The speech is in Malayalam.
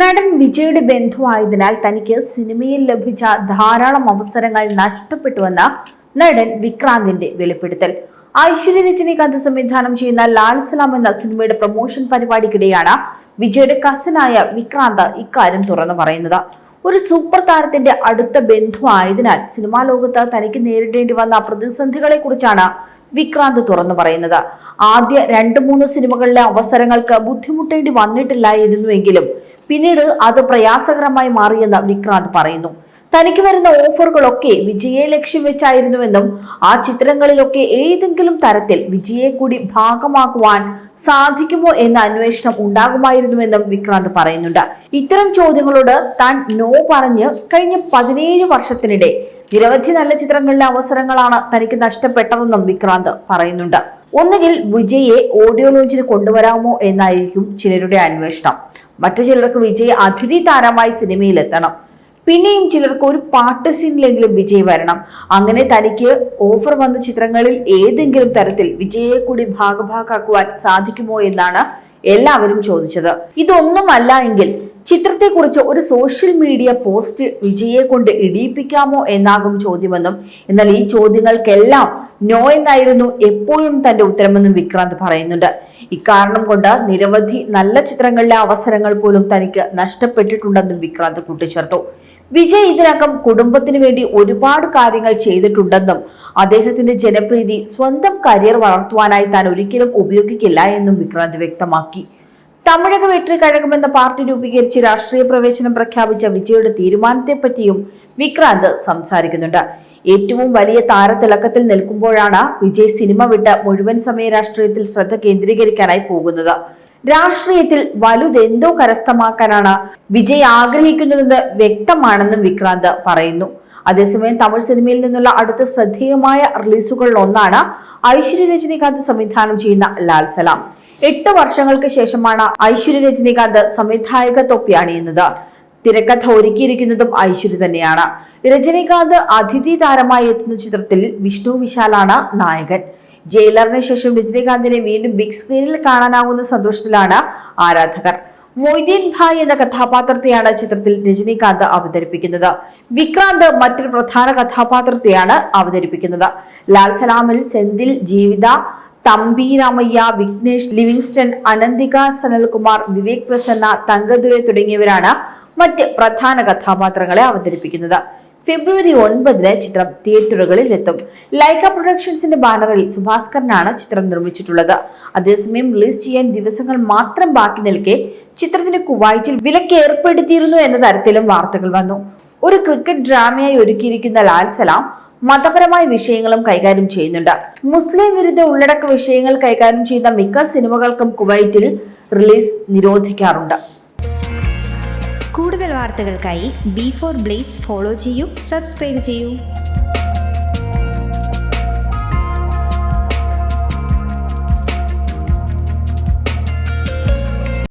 നടൻ വിജയുടെ ബന്ധുവായതിനാൽ തനിക്ക് സിനിമയിൽ ലഭിച്ച ധാരാളം അവസരങ്ങൾ നഷ്ടപ്പെട്ടുവെന്ന നടൻ വിക്രാന്തിന്റെ വെളിപ്പെടുത്തൽ. ഐശ്വര്യ രജനീകാന്ത് സംവിധാനം ചെയ്യുന്ന ലാൽ സലാം എന്ന സിനിമയുടെ പ്രൊമോഷൻ പരിപാടിക്കിടെയാണ് വിജയുടെ കസിനായ വിക്രാന്ത് ഇക്കാര്യം തുറന്നു പറയുന്നത്. ഒരു സൂപ്പർ താരത്തിന്റെ അടുത്ത ബന്ധുവായതിനാൽ സിനിമാ ലോകത്ത് തനിക്ക് നേരിടേണ്ടി വന്ന പ്രതിസന്ധികളെ കുറിച്ചാണ് വിക്രാന്ത് തുറന്നു പറയുന്നത്. ആദ്യ രണ്ട് മൂന്ന് സിനിമകളിലെ അവസരങ്ങൾക്ക് ബുദ്ധിമുട്ടേണ്ടി വന്നിട്ടില്ലായിരുന്നുവെങ്കിലും പിന്നീട് അത് പ്രയാസകരമായി മാറിയെന്ന് വിക്രാന്ത് പറയുന്നു. തനിക്ക് വരുന്ന ഓഫറുകളൊക്കെ വിജയെ ലക്ഷ്യം വെച്ചായിരുന്നുവെന്നും ആ ചിത്രങ്ങളിലൊക്കെ ഏതെങ്കിലും തരത്തിൽ വിജയെ കൂടി ഭാഗമാക്കുവാൻ സാധിക്കുമോ എന്ന അന്വേഷണം ഉണ്ടാകുമായിരുന്നുവെന്നും വിക്രാന്ത് പറയുന്നുണ്ട്. ഇത്തരം ചോദ്യങ്ങളോട് താൻ നോ പറഞ്ഞ് കഴിഞ്ഞ പതിനേഴ് വർഷത്തിനിടെ നിരവധി നല്ല ചിത്രങ്ങളിലെ അവസരങ്ങളാണ് തനിക്ക് നഷ്ടപ്പെട്ടതെന്നും വിക്രാന്ത് പറയുന്നുണ്ട്. ഒന്നുകിൽ വിജയെ ഓഡിയോ ലോഞ്ചിന് കൊണ്ടുവരാമോ എന്നായിരിക്കും ചിലരുടെ അന്വേഷണം. മറ്റു ചിലർക്ക് വിജയ് അതിഥി താരമായി സിനിമയിലെത്തണം. പിന്നെയും ചിലർക്ക് ഒരു പാട്ട് സീനിലെങ്കിലും വിജയ് വരണം. അങ്ങനെ തനിക്ക് ഓഫർ വന്ന ചിത്രങ്ങളിൽ ഏതെങ്കിലും തരത്തിൽ വിജയെ കൂടി ഭാഗഭാക്കാക്കുവാൻ സാധിക്കുമോ എന്നാണ് എല്ലാവരും ചോദിച്ചത്. ഇതൊന്നുമല്ല എങ്കിൽ ചിത്രത്തെക്കുറിച്ച് ഒരു സോഷ്യൽ മീഡിയ പോസ്റ്റ് വിജയെ കൊണ്ട് ഇടിയിപ്പിക്കാമോ എന്നാകും ചോദ്യമെന്നും എന്നാൽ ഈ ചോദ്യങ്ങൾക്കെല്ലാം നോ എന്നായിരുന്നു എപ്പോഴും തന്റെ ഉത്തരമെന്നും വിക്രാന്ത് പറയുന്നുണ്ട്. ഇക്കാരണം കൊണ്ട് നിരവധി നല്ല ചിത്രങ്ങളിലെ അവസരങ്ങൾ പോലും തനിക്ക് നഷ്ടപ്പെട്ടിട്ടുണ്ടെന്നും വിക്രാന്ത് കൂട്ടിച്ചേർത്തു. വിജയ് ഇതിനകം കുടുംബത്തിന് വേണ്ടി ഒരുപാട് കാര്യങ്ങൾ ചെയ്തിട്ടുണ്ടെന്നും അദ്ദേഹത്തിന്റെ ജനപ്രീതി സ്വന്തം കരിയർ വളർത്തുവാനായി താൻ ഒരിക്കലും ഉപയോഗിക്കില്ല എന്നും വിക്രാന്ത് വ്യക്തമാക്കി. തമിഴക വെற்றி കഴകുമെന്ന പാർട്ടി രൂപീകരിച്ച് രാഷ്ട്രീയ പ്രവേശനം പ്രഖ്യാപിച്ച വിജയുടെ തീരുമാനത്തെപ്പറ്റിയും വിക്രാന്ത് സംസാരിക്കുന്നുണ്ട്. ഏറ്റവും വലിയ താരത്തിളക്കത്തിൽ നിൽക്കുമ്പോഴാണ് വിജയ് സിനിമ വിട്ട് മുഴുവൻ സമയ രാഷ്ട്രീയത്തിൽ ശ്രദ്ധ കേന്ദ്രീകരിക്കാനായി പോകുന്നത്. രാഷ്ട്രീയത്തിൽ വലുതെന്തോ കരസ്ഥമാക്കാനാണ് വിജയ് ആഗ്രഹിക്കുന്നതെന്ന് വ്യക്തമാണെന്നും വിക്രാന്ത് പറയുന്നു. അതേസമയം തമിഴ് സിനിമയിൽ നിന്നുള്ള അടുത്ത ശ്രദ്ധേയമായ റിലീസുകളിൽ ഒന്നാണ് ഐശ്വര്യ രജനീകാന്ത് സംവിധാനം ചെയ്യുന്ന ലാൽ സലാം. എട്ട് വർഷങ്ങൾക്ക് ശേഷമാണ് ഐശ്വര്യ രജനീകാന്ത് സംവിധായക തൊപ്പി അണിയുന്നത്. തിരക്കഥ ഒരുക്കിയിരിക്കുന്നതും ഐശ്വര്യ തന്നെയാണ്. രജനീകാന്ത് അതിഥി താരമായി എത്തുന്ന ചിത്രത്തിൽ വിഷ്ണു വിശാലാണ് നായകൻ. ജയിലറിന് ശേഷം രജനീകാന്തിനെ വീണ്ടും ബിഗ് സ്ക്രീനിൽ കാണാനാവുന്ന സന്തോഷത്തിലാണ് ആരാധകർ. മൊയ്തീൻ ഭായ് എന്ന കഥാപാത്രത്തെയാണ് ചിത്രത്തിൽ രജനീകാന്ത് അവതരിപ്പിക്കുന്നത്. വിക്രാന്ത് മറ്റൊരു പ്രധാന കഥാപാത്രത്തെയാണ് അവതരിപ്പിക്കുന്നത്. ലാൽ സലാമിൽ സെന്തിൽ ജീവിത തമ്പി രാമയ്യ വിഘ്നേഷ് ലിവിങ്സ്റ്റൺ അനന്തിക സനൽകുമാർ വിവേക് പ്രസന്ന തങ്കദുരൈ തുടങ്ങിയവരാണ് മറ്റ് പ്രധാന കഥാപാത്രങ്ങളെ അവതരിപ്പിക്കുന്നത്. ഫെബ്രുവരി ഒൻപതിന് ചിത്രം തിയേറ്ററുകളിൽ എത്തും ലൈക്ക പ്രൊഡക്ഷൻസിന്റെ ബാനറിൽ സുഭാസ്കറിനാണ് ചിത്രം നിർമ്മിച്ചിട്ടുള്ളത്. അതേസമയം റിലീസ് ചെയ്യാൻ ദിവസങ്ങൾ മാത്രം ബാക്കി നിൽക്കെ ചിത്രത്തിന് കുവൈറ്റിൽ വിലക്ക് ഏർപ്പെടുത്തിയിരുന്നു എന്ന തരത്തിലും വാർത്തകൾ വന്നു. ഒരു ക്രിക്കറ്റ് ഡ്രാമയായി ഒരുക്കിയിരിക്കുന്ന ലാൽ സലാം മതപരമായ വിഷയങ്ങളും കൈകാര്യം ചെയ്യുന്നുണ്ട്. മുസ്ലിം വിരുദ്ധ ഉള്ളടക്ക വിഷയങ്ങൾ കൈകാര്യം ചെയ്യുന്ന മിക്ക സിനിമകൾക്കും കുവൈറ്റിൽ റിലീസ് നിരോധിക്കാറുണ്ട്. കൂടുതൽ വാർത്തകൾക്കായി ബി ഫോർ ബ്ലേസ് ഫോളോ ചെയ്യൂ സബ്സ്ക്രൈബ് ചെയ്യൂ.